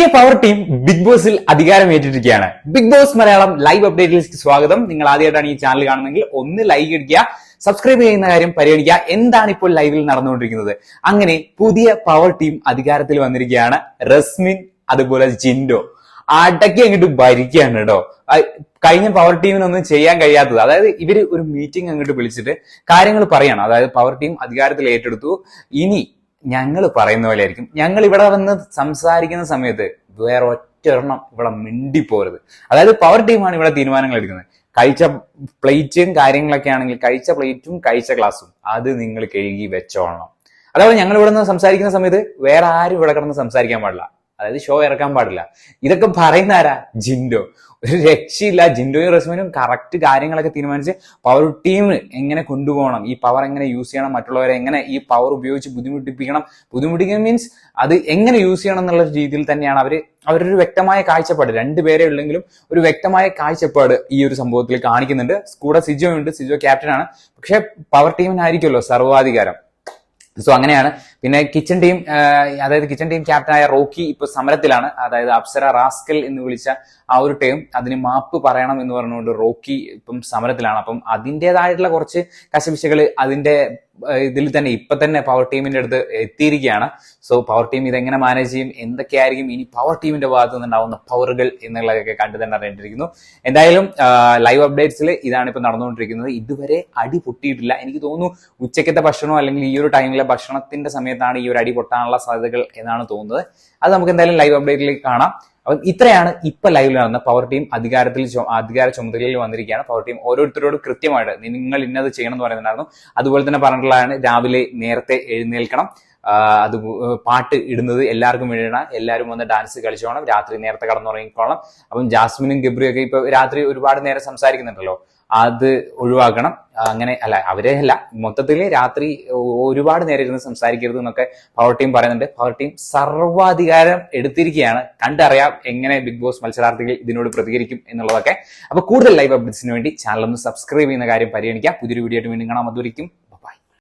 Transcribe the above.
പുതിയ power team big ബോസിൽ അധികാരം ഏറ്റിട്ടിരിക്കുകയാണ് ബിഗ് ബോസ് മലയാളം ലൈവ് അപ്ഡേറ്റിലേക്ക് സ്വാഗതം. നിങ്ങൾ ആദ്യമായിട്ടാണ് ഈ ചാനൽ കാണുന്നെങ്കിൽ ഒന്ന് ലൈക്ക് ഇടിക്കുക സബ്സ്ക്രൈബ് ചെയ്യുന്ന കാര്യം പരിഗണിക്കുക. എന്താണ് ഇപ്പോൾ ലൈവിൽ നടന്നുകൊണ്ടിരിക്കുന്നത്? അങ്ങനെ പുതിയ പവർ ടീം അധികാരത്തിൽ വന്നിരിക്കുകയാണ് റസ്മിൻ അതുപോലെ ജിൻഡോ. അടക്കി അങ്ങോട്ട് ഭരിക്കുകയാണ് കേട്ടോ. കഴിഞ്ഞ പവർ ടീമിനൊന്നും ചെയ്യാൻ കഴിയാത്തത്. അതായത് ഇവർ ഒരു മീറ്റിംഗ് അങ്ങോട്ട് വിളിച്ചിട്ട് കാര്യങ്ങൾ പറയണം. അതായത് പവർ ടീം അധികാരത്തിൽ ഏറ്റെടുത്തു. ഇനി ഞങ്ങൾ പറയുന്ന പോലെ ആയിരിക്കും. ഞങ്ങൾ ഇവിടെ വന്ന് സംസാരിക്കുന്ന സമയത്ത് വേറെ ഒറ്റൊരെണ്ണം ഇവിടെ മിണ്ടിപ്പോരുത്. അതായത് പവർ ടീമാണ് ഇവിടെ തീരുമാനങ്ങൾ എടുക്കുന്നത്. കഴിച്ച പ്ലേറ്റും കാര്യങ്ങളൊക്കെ ആണെങ്കിൽ കഴിച്ച പ്ലേറ്റും കഴിച്ച ഗ്ലാസും അത് നിങ്ങൾ കഴുകി വെച്ചോളണം. അതേപോലെ ഞങ്ങൾ ഇവിടെ നിന്ന് സംസാരിക്കുന്ന സമയത്ത് വേറെ ആരും ഇവിടെ കിടന്ന് സംസാരിക്കാൻ പാടില്ല. അതായത് ഷോ ഇറക്കാൻ പാടില്ല. ഇതൊക്കെ പറയുന്ന ആരാ ജിൻഡോ. ഒരു രക്ഷയില്ല. ജിൻഡോയും റസ്മിനും കറക്റ്റ് കാര്യങ്ങളൊക്കെ തീരുമാനിച്ച് പവർ ടീം എങ്ങനെ കൊണ്ടുപോകണം? ഈ പവർ എങ്ങനെ യൂസ് ചെയ്യണം? മറ്റുള്ളവരെ എങ്ങനെ ഈ പവർ ഉപയോഗിച്ച് ബുദ്ധിമുട്ടിപ്പിക്കണം? ബുദ്ധിമുട്ടിക്കുക മീൻസ് അത് എങ്ങനെ യൂസ് ചെയ്യണം എന്നുള്ള രീതിയിൽ തന്നെയാണ് അവർ അവരൊരു വ്യക്തമായ കാഴ്ചപ്പാട്. രണ്ടുപേരെ ഉള്ളെങ്കിലും ഒരു വ്യക്തമായ കാഴ്ചപ്പാട് ഈ ഒരു സംഭവത്തിൽ കാണിക്കുന്നുണ്ട്. കൂടെ സിജോ ഉണ്ട്. സിജോ ക്യാപ്റ്റനാണ് പക്ഷെ പവർ ടീമിനായിരിക്കുമല്ലോ സർവാധികാരം. സോ അങ്ങനെയാണ് പിന്നെ കിച്ചൺ ടീം അതായത് കിച്ചൺ ടീം ക്യാപ്റ്റനായ റോക്കി ഇപ്പൊ സമരത്തിലാണ്. അതായത് അപ്സര റാസ്കൽ എന്ന് വിളിച്ച ആ ഒരു ടീം അതിന് മാപ്പ് പറയണം എന്ന് പറഞ്ഞുകൊണ്ട് റോക്കി ഇപ്പം സമരത്തിലാണ്. അപ്പം അതിന്റെതായിട്ടുള്ള കുറച്ച് കശപിശകൾ അതിന്റെ ഇതിൽ തന്നെ ഇപ്പൊ തന്നെ പവർ ടീമിന്റെ അടുത്ത് എത്തിയിരിക്കുകയാണ്. സോ പവർ ടീം ഇതെങ്ങനെ മാനേജ് ചെയ്യും? എന്തൊക്കെയായിരിക്കും? ഇനി പവർ ടീമിന്റെ ഭാഗത്തു നിന്നുണ്ടാവുന്ന പവറുകൾ എന്നുള്ളതൊക്കെ കണ്ടു തന്നെ അറിയേണ്ടിയിരിക്കുന്നു. എന്തായാലും ലൈവ് അപ്ഡേറ്റ്സിൽ ഇതാണ് ഇപ്പൊ നടന്നുകൊണ്ടിരിക്കുന്നത്. ഇതുവരെ അടി പൊട്ടിയിട്ടില്ല. എനിക്ക് തോന്നുന്നു ഉച്ചക്കത്തെ ഭക്ഷണമോ അല്ലെങ്കിൽ ഈ ഒരു ടൈമിലെ ഭക്ഷണത്തിന്റെ സമയത്താണ് ഈ ഒരു അടി പൊട്ടാനുള്ള സാധ്യതകൾ എന്നാണ് തോന്നുന്നത്. അത് നമുക്ക് എന്തായാലും ലൈവ് അപ്ഡേറ്റിലേക്ക് കാണാം. അപ്പം ഇത്രയാണ് ഇപ്പൊ ലൈവിൽ നടന്ന പവർ ടീം അധികാരത്തിൽ അധികാര ചുമതലയിൽ വന്നിരിക്കുകയാണ്. പവർ ടീം ഓരോരുത്തരോട് കൃത്യമായിട്ട് നിങ്ങൾ ഇന്നത് ചെയ്യണം എന്ന് പറയുന്നുണ്ടായിരുന്നു. അതുപോലെ തന്നെ പറഞ്ഞിട്ടുള്ളതാണ് രാവിലെ നേരത്തെ എഴുന്നേൽക്കണം. അത് പാട്ട് ഇടുന്നത് എല്ലാവർക്കും ഇടണം എല്ലാവരും വന്ന് ഡാൻസ് കളിച്ചോണം രാത്രി നേരത്തെ കടന്നുറങ്ങിക്കോണം അപ്പം ജാസ്മിനും ഗബ്രിയും ഒക്കെ ഇപ്പൊ രാത്രി ഒരുപാട് നേരം സംസാരിക്കുന്നുണ്ടല്ലോ. അത് ഒഴിവാക്കണം. അങ്ങനെ അല്ല അവരെ അല്ല മൊത്തത്തിൽ രാത്രി ഒരുപാട് നേരം ഇരുന്ന് സംസാരിക്കരുത് എന്നൊക്കെ പവർ ടീം പറയുന്നുണ്ട്. പവർ ടീം സർവാധികാരം എടുത്തിരിക്കുകയാണ്. കണ്ടറിയാം എങ്ങനെ ബിഗ് ബോസ് മത്സരാർത്ഥികൾ ഇതിനോട് പ്രതികരിക്കും എന്നുള്ളതൊക്കെ. അപ്പൊ കൂടുതൽ ലൈവ് അപ്ഡേറ്റ്സിന് വേണ്ടി ചാനൽ ഒന്ന് സബ്സ്ക്രൈബ് ചെയ്യുന്ന കാര്യം പരിഗണിക്കാം. പുതിയൊരു വീഡിയോ ആയിട്ട് വീണ്ടും കാണാം. അതുവരിക്കും